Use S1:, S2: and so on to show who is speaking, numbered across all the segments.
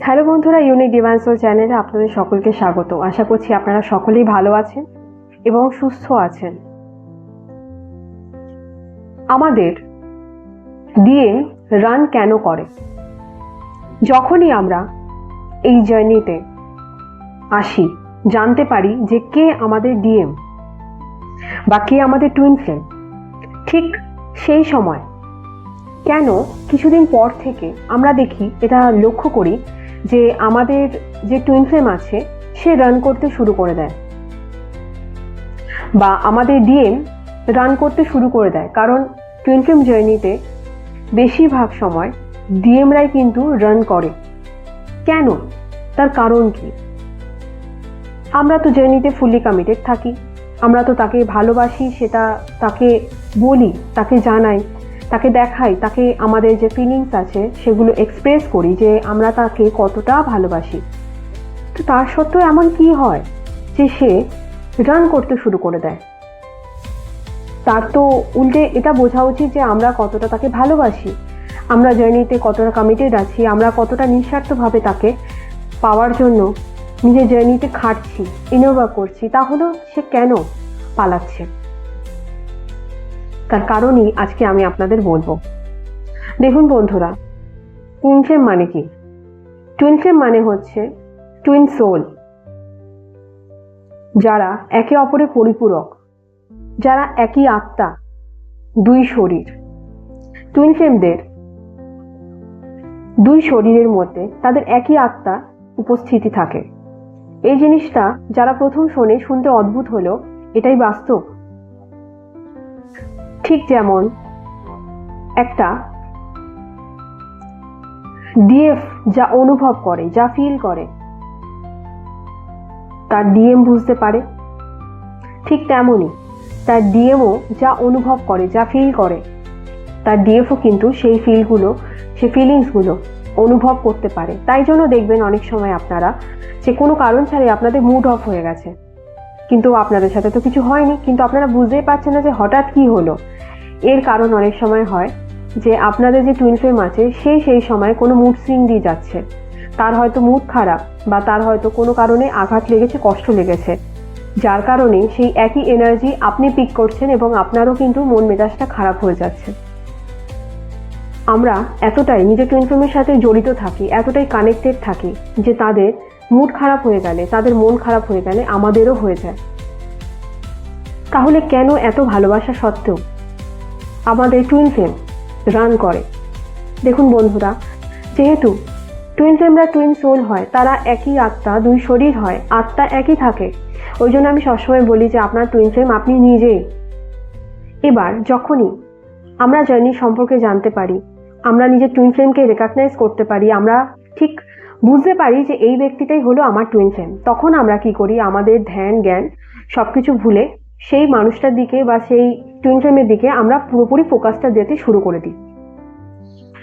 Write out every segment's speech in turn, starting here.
S1: Hello বন্ধুরা unique ডিভান্সোল চ্যানেলে আপনাদের সকলকে স্বাগত। আশা করছি আপনারা সকলেই ভালো আছেন এবং সুস্থ আছেন। আমাদের ডিএম রান কেন করে? যখনই আমরা এই জার্নিতে আসি, জানতে পারি যে কে আমাদের ডিএম বা কে আমাদের টুইন ফ্লেম, ঠিক সেই সময় কেন কিছুদিন পর থেকে আমরা দেখি, এটা লক্ষ্য করি যে আমাদের যে টুইন ফ্লেম আছে, সে রান করতে শুরু করে দেয়। বা আমাদের ডিএম রান করতে শুরু করে দেয়। কারণ টুইন ফ্লেম জার্নিতে বেশিরভাগ সময় ডিএমরাই কিন্তু রান করে। কেন? তার কারণ কি? আমরা তো জার্নিতে ফুললি কমিটেড থাকি। আমরা তো তাকে ভালোবাসি, সেটা তাকে বলি, তাকে জানাই। তাকে দেখাই, তাকে আমাদের যে ফিলিংস আছে সেগুলো এক্সপ্রেস করি যে আমরা তাকে কতটা ভালোবাসি। তো তার সত্ত্বেও এমন কি হয় যে সে রান করতে শুরু করে দেয়। তার তো উল্টে এটা বোঝা উচিত যে আমরা কতটা তাকে ভালোবাসি। আমরা জার্নিতে কতটা কমিটেড আছি, আমরা কতটা নিঃস্বার্থভাবে তাকে পাওয়ার জন্য নিজের জার্নিতে খাটছি ইনোভা করছি, তাহলেও সে কেন পালাচ্ছে? তার কারণই আজকে আমি আপনাদের বলব। দেখুন বন্ধুরা টুইন ফ্লেম মানে কি? টুইন ফ্লেম মানে হচ্ছে টুইন সোল যারা একে অপরের পরিপূরক, যারা একই আত্মা, দুই শরীর। টুইন ফ্লেমদের দুই শরীরের মধ্যে তাদের একই আত্মা উপস্থিতি থাকে। এই জিনিসটা যারা প্রথম শোনে শুনতে অদ্ভুত হলো এটাই বাস্তব। ঠিক যেমন একটা ডিএফ যা অনুভব করে, যা ফিল করে, তার ডিএম বুঝতে পারে। ঠিক তেমনই তার ডিএমও যা অনুভব করে, যা ফিল করে, তার ডিএফও কিন্তু সেই ফিলগুলো সেই ফিলিংসগুলো অনুভব করতে পারে। তাই জন্য দেখবেন অনেক সময় আপনারা যে কোনো কারণ ছাড়াই আপনাদের মুড অফ হয়ে গেছে। কিন্তু আপনাদের সাথে তো কিছু হয়নি, কিন্তু আপনারা বুঝতেই পারছেন না যে হঠাৎ কি হলো। এর কারণ অনেক সময় হয় যে আপনাদের যে টুইন ফ্লেম আছে, সে সেই সময় কোনো মুড সুইং দিয়ে যাচ্ছে। তার হয়তো মুড খারাপ বা তার হয়তো কোনো কারণে আঘাত লেগেছে, কষ্ট লেগেছে। যার কারণে সেই একই এনার্জি আপনি পিক করছেন এবং আপনারও কিন্তু মন মেজাজটা খারাপ হয়ে যাচ্ছে। আমরা এতটাই নিজের টুইন ফ্লেমের সাথে জড়িত থাকি, এতটাই কানেক্টেড থাকি যে তাদের মুড খারাপ হয়ে গেলে, তাদের মন খারাপ হয়ে গেলে আমাদেরও হয়ে যায়। তাহলে কেন এত ভালোবাসা সত্ত্বেও আমাদের টুইন ফ্লেম রান করে। দেখুন বন্ধুরা, যেহেতু টুইন ফ্লেমরা টুইন সোল হয়, তারা একই আত্মা, দুই শরীর হয়, আত্মা একই থাকে। ওই জন্য আমি সবসময় বলি যে আপনার টুইন ফ্লেম আপনি নিজেই। এবার যখনই আমরা জার্নি সম্পর্কে জানতে পারি, আমরা নিজের টুইন ফ্লেমকে রেকগনাইজ করতে পারি, আমরা ঠিক বুঝতে পারি যে এই ব্যক্তিটাই হলো আমার টুইন ফ্লেম তখন আমরা কি করি? আমাদের ধ্যান, জ্ঞান সব কিছু ভুলে সেই মানুষটার দিকে বা সেই টুইন ফ্লেমের দিকে আমরা পুরোপুরি ফোকাসটা দিতে শুরু করে দিই।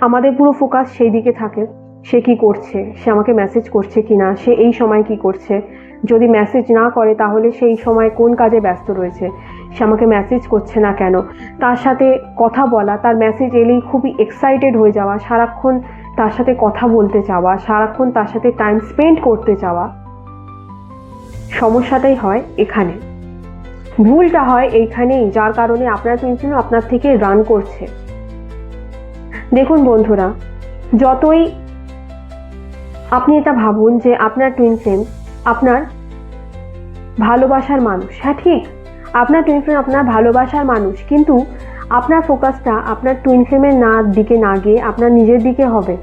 S1: আমাদের পুরো ফোকাস সেই দিকে থাকে, সে কি করছে, সে আমাকে মেসেজ করছে কি না সে এই সময় কি করছে। যদি মেসেজ না করে তাহলে সেই সময় কোন কাজে ব্যস্ত রয়েছে, সে আমাকে মেসেজ করছে না কেন? তার সাথে কথা বলা, তার মেসেজ এলেই খুবই এক্সাইটেড হয়ে যাওয়া, সারাক্ষণ তার সাথে কথা বলতে চাওয়া, সারাক্ষণ তার সাথে টাইম স্পেন্ড করতে চাওয়া। সমস্যাটাই হয় এখানে। ভুলটা হয় এইখানেই, যার কারণে আপনার পেন্সিল আপনার থেকে রান করছে। দেখুন বন্ধুরা, যতই আপনি এটা ভাবুন যে আপনার টুইন ফ্লেম আপনার ভালোবাসার মানুষ। হ্যাঁ ঠিক, আপনার টুইন ফ্লেম আপনার ভালোবাসার মানুষ, কিন্তু আপনার ফোকাসটা আপনার টুইন ফ্লেমের না দিকে না গিয়ে আপনার নিজের দিকে হবে।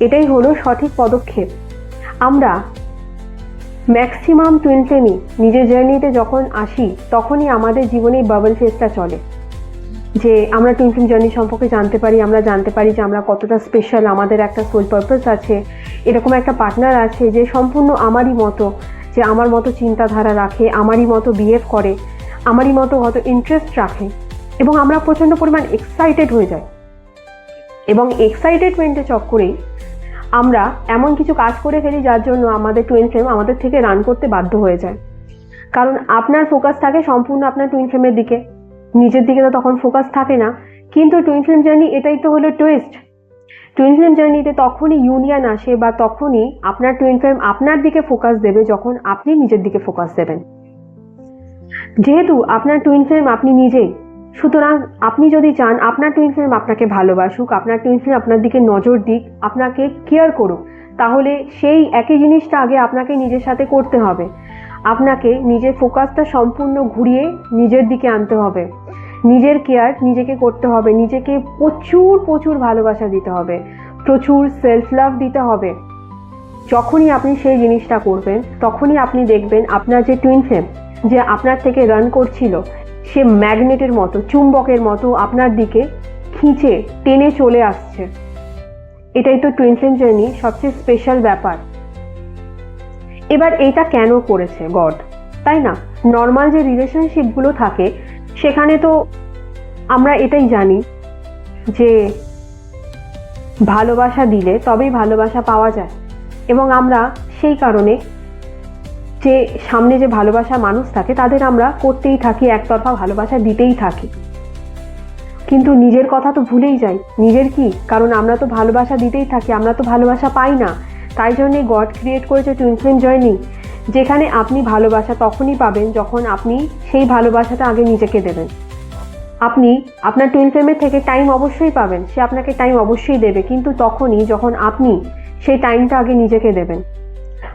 S1: এটাই হলো সঠিক পদক্ষেপ। আমরা ম্যাক্সিমাম টুইন ফ্লেমই নিজের জার্নিতে যখন আসি, তখনই আমাদের জীবনে বাবল ফেসটা চলে। যে আমরা টুইন ফ্লেম জার্নি সম্পর্কে জানতে পারি, আমরা জানতে পারি যে আমরা কতটা স্পেশাল আমাদের একটা সোল পারপাস আছে। এরকম একটা পার্টনার আছে যে সম্পূর্ণ আমারই মতো, যে আমার মতো চিন্তাধারা রাখে, আমারই মতো বিহেভ করে, আমারই মতো হয়তো ইন্টারেস্ট রাখে এবং আমরা প্রচণ্ড পরিমাণ এক্সাইটেড হয়ে যাই। এবং এক্সাইটেডমেন্টের চক্করেই আমরা এমন কিছু কাজ করে ফেলি যার জন্য আমাদের টুইন ফ্লেম আমাদের থেকে রান করতে বাধ্য হয়ে যায়। কারণ আপনার ফোকাস থাকে সম্পূর্ণ আপনার টুইন ফ্লেমের দিকে। নিজের দিকে তো তখন ফোকাস থাকে না। কিন্তু টুইন ফ্লেম জার্নি এটাই তো হলো টুইস্ট টুইন ফ্লেম জার্নিতে তখনই ইউনিয়ন আসে বা তখনই আপনার টুইন ফ্লেম আপনার দিকে ফোকাস দেবে যখন আপনি নিজের দিকে ফোকাস দেবেন। যেহেতু আপনার টুইন ফ্লেম আপনি নিজেই সুতরাং আপনি যদি চান আপনার টুইন ফ্লেম আপনাকে ভালোবাসুক, আপনার টুইন ফ্লেম আপনার দিকে নজর দিক, আপনাকে কেয়ার করুক, তাহলে সেই একই জিনিসটা আগে আপনাকে নিজের সাথে করতে হবে। আপনাকে নিজের ফোকাসটা সম্পূর্ণ ঘুরিয়ে নিজের দিকে আনতে হবে। নিজের কেয়ার নিজেকে করতে হবে, নিজেকে প্রচুর প্রচুর ভালোবাসা দিতে হবে, প্রচুর সেলফ লাভ দিতে হবে। যখনই আপনি সেই জিনিসটা করবেন, তখনই আপনি দেখবেন আপনার যে টুইন ফ্লেম যে আপনার থেকে রান করছিল সে ম্যাগনেটের মতো, চুম্বকের মতো আপনার দিকে খিঁচে, টেনে চলে আসছে। এটাই তো টুইন জার্নি সবচেয়ে স্পেশাল ব্যাপার। এবার এটা কেন করেছে গড? তাই না? নর্মাল যে রিলেশনশিপগুলো থাকে, সেখানে তো আমরা এটাই জানি যে ভালোবাসা দিলে তবেই ভালোবাসা পাওয়া যায়। এবং আমরা সেই কারণে যে সামনে যে ভালোবাসা মানুষ থাকে, তাদের আমরা করতেই থাকি, একতরফা ভালোবাসা দিতেই থাকি। কিন্তু নিজের কথা তো ভুলেই যাই। নিজের কি? কারণ আমরা তো ভালোবাসা দিতেই থাকি, আমরা তো ভালোবাসা পাই না। তাই জন্যে গড ক্রিয়েট করেছে টুইন ফ্লেম যেখানে আপনি ভালোবাসা তখনই পাবেন যখন আপনি সেই ভালোবাসাটা আগে নিজেকে দেবেন। আপনি, আপনার টুইন ফ্লেমের থেকে টাইম অবশ্যই পাবেন, সে আপনাকে টাইম অবশ্যই দেবে, কিন্তু তখনই যখন আপনি সেই টাইমটা আগে নিজেকে দেবেন।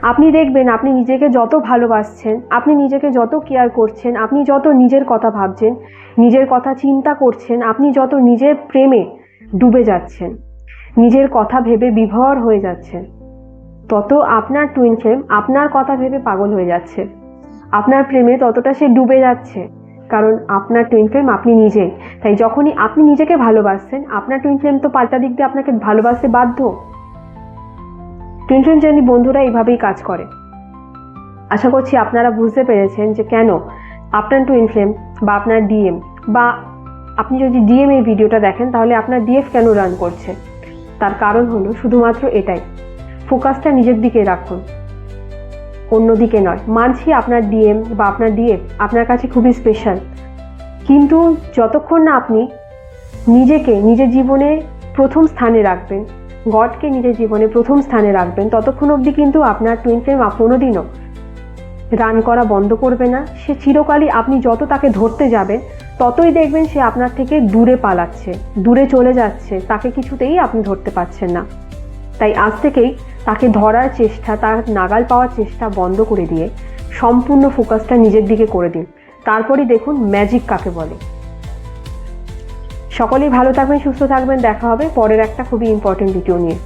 S1: আপনি দেখবেন আপনি নিজেকে যত ভালোবাসছেন, আপনি নিজেকে যত কেয়ার করছেন, আপনি যত নিজের কথা ভাবছেন, নিজের কথা চিন্তা করছেন, আপনি যত নিজের প্রেমে ডুবে যাচ্ছেন, নিজের কথা ভেবে বিভোর হয়ে যাচ্ছেন, তত আপনার টুইন ফ্লেম আপনার কথা ভেবে পাগল হয়ে যাচ্ছে। আপনার প্রেমে ততটা সে ডুবে যাচ্ছে, কারণ আপনার টুইন ফ্লেম আপনি নিজেই। তাই যখনই আপনি নিজেকে ভালোবাসছেন, আপনার টুইন ফ্লেম তো পাল্টা দিক দিয়ে আপনাকে ভালোবাসতে বাধ্য। ফ্লেম জার্নি বন্ধুরা এইভাবেই কাজ করে। আশা করছি আপনারা বুঝতে পেরেছেন যে কেন আপনার টু ফ্লেম বা আপনার ডিএম বা আপনি যদি ডিএম এই ভিডিওটা দেখেন তাহলে আপনার ডিএফ কেন রান করছে? তার কারণ হলো শুধুমাত্র এটাই। ফোকাসটা নিজের দিকে রাখুন। অন্যদিকে নয়, মানছি আপনার ডিএম বা আপনার ডিএফ আপনার কাছে খুবই স্পেশাল কিন্তু যতক্ষণ না আপনি নিজেকে, নিজের জীবনে প্রথম স্থানে রাখবেন গডকে নিজের জীবনে প্রথম স্থানে রাখবেন, ততক্ষণ অবধি কিন্তু আপনার টুইন ফ্লেম কোনোদিনও রান করা বন্ধ করবে না। সে চিরকালই আপনি যত তাকে ধরতে যাবেন, ততই দেখবেন সে আপনার থেকে দূরে পালাচ্ছে, দূরে চলে যাচ্ছে, তাকে কিছুতেই আপনি ধরতে পারছেন না। তাই আজ থেকেই তাকে ধরার চেষ্টা, তার নাগাল পাওয়ার চেষ্টা বন্ধ করে দিয়ে সম্পূর্ণ ফোকাসটা নিজের দিকে করে দিন। তারপরই দেখুন ম্যাজিক কাকে বলে। সকলেই ভালো থাকবেন সুস্থ থাকবেন দেখা হবে পরের একটা খুবই ইম্পর্টেন্ট ভিডিও নিয়ে।